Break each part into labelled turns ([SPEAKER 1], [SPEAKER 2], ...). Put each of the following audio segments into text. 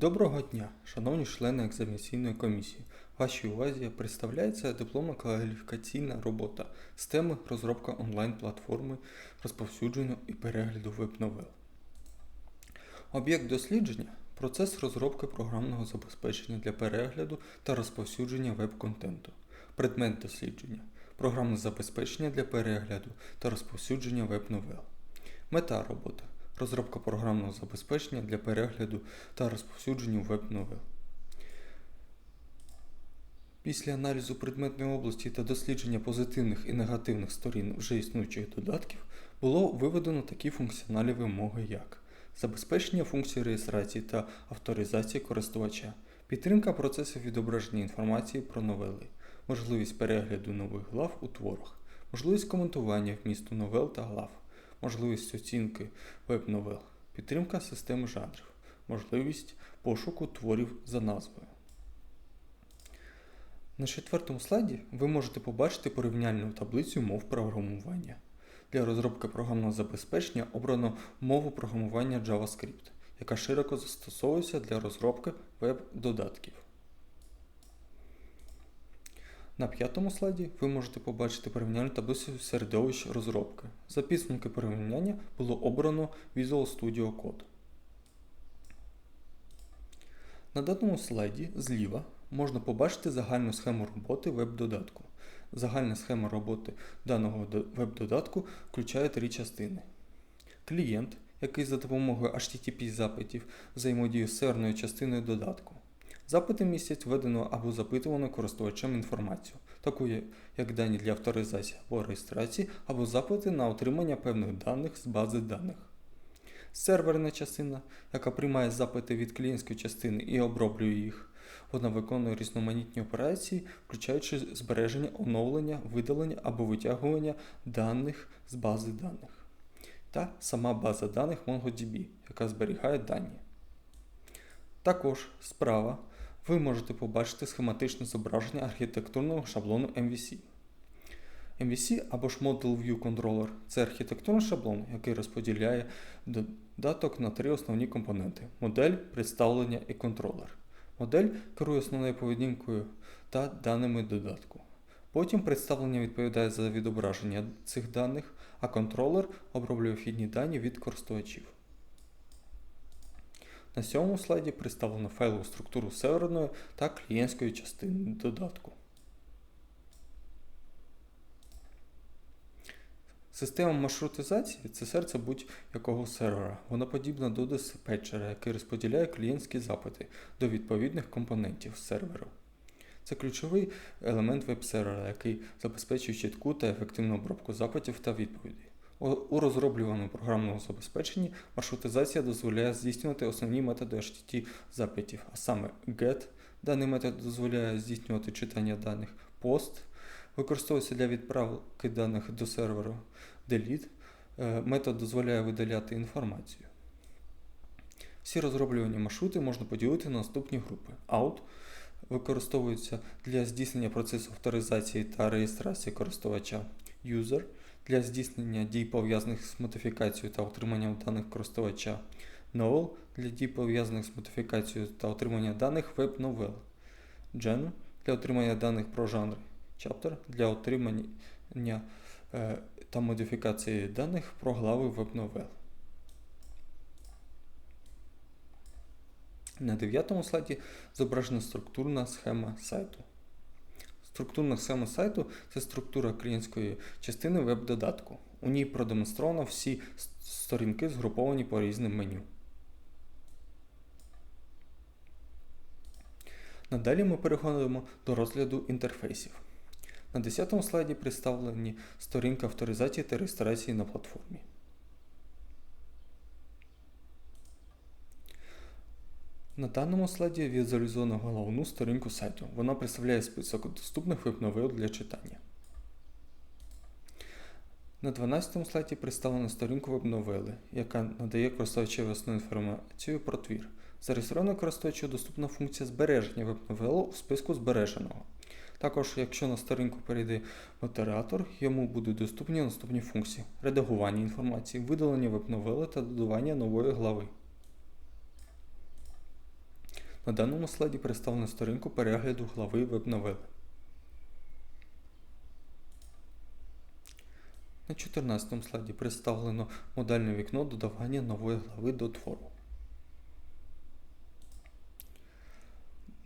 [SPEAKER 1] Доброго дня, шановні члени екзаменаційної комісії. Вашій увазі представляється дипломна кваліфікаційна робота з теми розробка онлайн-платформи розповсюдження і перегляду веб-новел. Об'єкт дослідження процес розробки програмного забезпечення для перегляду та розповсюдження веб-контенту. Предмет дослідження програмне забезпечення для перегляду та розповсюдження веб-новел. Мета роботи розробка програмного забезпечення для перегляду та розповсюдження веб-новел. Після аналізу предметної області та дослідження позитивних і негативних сторін вже існуючих додатків було виведено такі функціональні вимоги, як забезпечення функцій реєстрації та авторизації користувача, підтримка процесів відображення інформації про новели, можливість перегляду нових глав у творах, можливість коментування вмісту новел та глав, можливість оцінки веб-новел, підтримка системи жанрів, можливість пошуку творів за назвою. На четвертому слайді ви можете побачити порівняльну таблицю мов програмування. Для розробки програмного забезпечення обрано мову програмування JavaScript, яка широко застосовується для розробки веб-додатків. На п'ятому слайді ви можете побачити порівняльну таблицю середовищ розробки. За підсумки порівняння було обрано Visual Studio Code. На даному слайді зліва можна побачити загальну схему роботи веб-додатку. Загальна схема роботи даного веб-додатку включає три частини. Клієнт, який за допомогою HTTP запитів взаємодіє з серверною частиною додатку. Запити містять введену або запитувану користувачем інформацію, таку як дані для авторизації або реєстрації, або запити на отримання певних даних з бази даних. Серверна частина, яка приймає запити від клієнтської частини і оброблює їх. Вона виконує різноманітні операції, включаючи збереження, оновлення, видалення або витягування даних з бази даних. Та сама база даних MongoDB, яка зберігає дані. Також справа ви можете побачити схематичне зображення архітектурного шаблону MVC. MVC або ж Model View Controller це архітектурний шаблон, який розподіляє додаток на три основні компоненти: модель, представлення і контролер. Модель керує основною поведінкою та даними додатку. Потім представлення відповідає за відображення цих даних, а контролер оброблює вхідні дані від користувачів. На сьомому слайді представлено файлову структуру серверної та клієнтської частини додатку. Система маршрутизації це серце будь-якого сервера. Вона подібна до диспетчера, який розподіляє клієнтські запити до відповідних компонентів серверу. Це ключовий елемент веб-сервера, який забезпечує чітку та ефективну обробку запитів та відповідей. У розроблюваному програмному забезпеченні маршрутизація дозволяє здійснювати основні методи HTTP запитів, а саме GET. Даний метод дозволяє здійснювати читання даних POST, використовується для відправки даних до серверу delete. Е, метод дозволяє видаляти інформацію. Всі розроблювані маршрути можна поділити на наступні групи. Out використовується для здійснення процесу авторизації та реєстрації користувача User для здійснення дій пов'язаних з модифікацією та отриманням даних користувача Novel для дій пов'язаних з модифікацією та отриманням даних веб-новел. Gen для отримання даних про жанри. Chapter для отримання е, та модифікації даних про глави веб-новел. На дев'ятому слайді зображена структурна схема сайту. Структурна схема сайту це структура клієнтської частини веб-додатку. У ній продемонстровано всі сторінки, згруповані по різним меню. Надалі ми переходимо до розгляду інтерфейсів. На 10 слайді представлені сторінка авторизації та реєстрації на платформі. На даному слайді візуалізовано головну сторінку сайту. Вона представляє список доступних веб-новел для читання. На 12 слайді представлена сторінка веб-новели, яка надає користувачеві основну інформацію про твір. Зареєстровано користувачу доступна функція збереження веб-новелу у списку збереженого. Також, якщо на сторінку перейде модератор, йому будуть доступні наступні функції: редагування інформації, видалення веб-новели та додавання нової глави. На даному слайді представлено сторінку перегляду глави веб-новели. На 14 слайді представлено модальне вікно додавання нової глави до твору.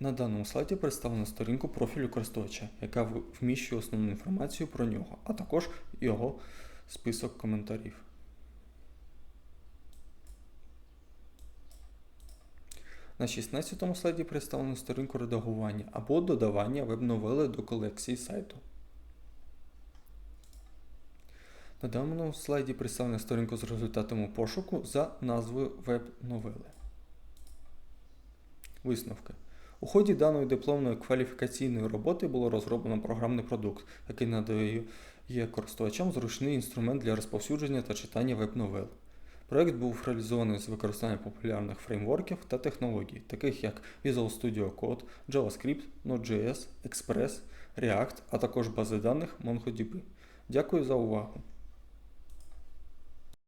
[SPEAKER 1] На даному слайді представлено сторінку профілю користувача, яка вміщує основну інформацію про нього, а також його список коментарів. На 16 слайді представлено сторінку редагування або додавання веб-новели до колекції сайту. На даному слайді представлена сторінка з результатами пошуку за назвою веб-новели. Висновки. У ході даної дипломної кваліфікаційної роботи було розроблено програмний продукт, який надає користувачам зручний інструмент для розповсюдження та читання веб-новел. Проект був реалізований з використанням популярних фреймворків та технологій, таких як Visual Studio Code, JavaScript, Node.js, Express, React, а також бази даних MongoDB. Дякую за увагу!